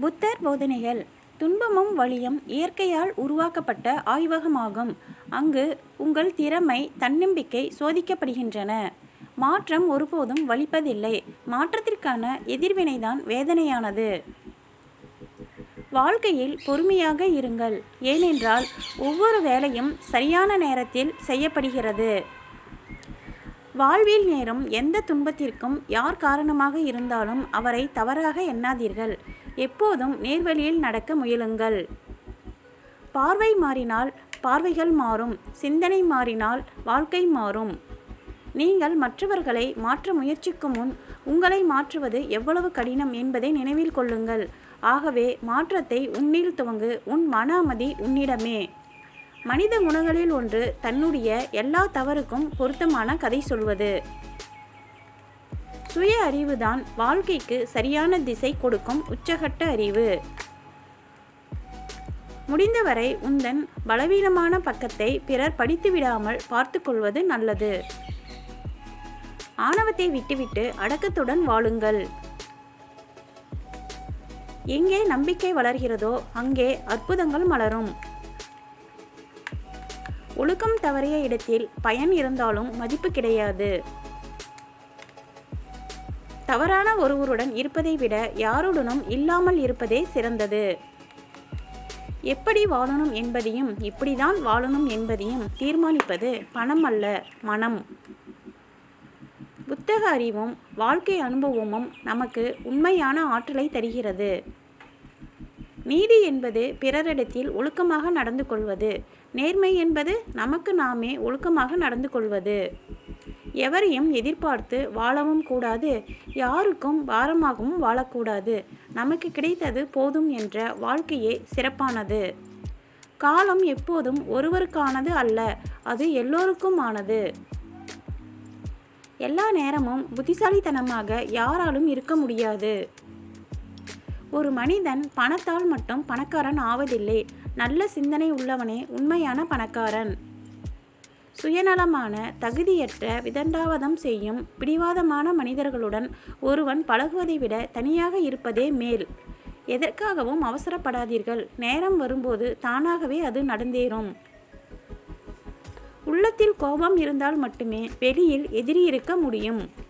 புத்தர் போதனைகள் துன்பமும் வலியும் இயற்கையால் உருவாக்கப்பட்ட ஆய்வகமாகும். அங்கு உங்கள் திறமை தன்னம்பிக்கை சோதிக்கப்படுகின்றன. மாற்றம் ஒருபோதும் வலிப்பதில்லை. மாற்றத்திற்கான எதிர்வினைதான் வேதனையானது. வாழ்க்கையில் பொறுமையாக இருங்கள். ஏனென்றால் ஒவ்வொரு வேலையும் சரியான நேரத்தில் செய்யப்படுகிறது. வாழ்வில் நேரம் எந்த துன்பத்திற்கும் யார் காரணமாக இருந்தாலும் அவரை தவறாக எண்ணாதீர்கள். எப்போதும் நேர்வழியில் நடக்க முயலுங்கள். பார்வை மாறினால் பார்வைகள் மாறும் சிந்தனை மாறினால் வாழ்க்கை மாறும். நீங்கள் மற்றவர்களை மாற்ற முயற்சிக்கும் முன் உங்களை மாற்றுவது எவ்வளவு கடினம் என்பதை நினைவில் கொள்ளுங்கள். ஆகவே மாற்றத்தை உன்னில் துவங்கு உன் மன அமைதி உன்னிடமே. மனித குணங்களில் ஒன்று தன்னுடைய எல்லா தவறுக்கும் பொருத்தமான கதை சொல்வது. சுய அறிவுதான் வாழ்க்கைக்கு சரியான திசை கொடுக்கும் உச்சகட்ட அறிவு. முடிந்தவரை உந்தன் பலவீனமான பக்கத்தை பிறர் படித்து விடாமல் பார்த்து கொள்வது நல்லது. ஆணவத்தை விட்டுவிட்டு அடக்கத்துடன் வாழுங்கள். எங்கே நம்பிக்கை வளர்கிறதோ அங்கே அற்புதங்கள் மலரும். ஒழுக்கம் தவறிய இடத்தில் பயன் இருந்தாலும் மதிப்பு கிடையாது. தவறான ஒருவருடன் இருப்பதை விட யாருடனும் இல்லாமல் இருப்பதே சிறந்தது. எப்படி வாழணும் என்பதையும் இப்படிதான் வாழணும் என்பதையும் தீர்மானிப்பது பணம் அல்ல மனம். புத்தக அறிவும் வாழ்க்கை அனுபவமும் நமக்கு உண்மையான ஆற்றலை தருகிறது. நீதி என்பது பிறரிடத்தில் ஒழுக்கமாக நடந்து கொள்வது. நேர்மை என்பது நமக்கு நாமே ஒழுக்கமாக நடந்து கொள்வது. எவரையும் எதிர்பார்த்து வாழவும் கூடாது. யாருக்கும் பாரமாகவும் வாழக்கூடாது. நமக்கு கிடைத்தது போதும் என்ற வாழ்க்கையே சிறப்பானது. காலம் எப்போதும் ஒருவருக்கானது அல்ல அது எல்லோருக்குமானது. எல்லா நேரமும் புத்திசாலித்தனமாக யாராலும் இருக்க முடியாது. ஒரு மனிதன் பணத்தால் மட்டும் பணக்காரன் ஆவதில்லை. நல்ல சிந்தனை உள்ளவனே உண்மையான பணக்காரன். சுயநலமான தகுதியற்ற விதண்டாவதம் செய்யும் பிடிவாதமான மனிதர்களுடன் ஒருவன் பழகுவதை விட தனியாக இருப்பதே மேல். எதற்காகவும் அவசரப்படாதீர்கள். நேரம் வரும்போது தானாகவே அது நடந்தேறும். உள்ளத்தில் கோபம் இருந்தால் மட்டுமே வெளியில் எதிரி இருக்க முடியும்.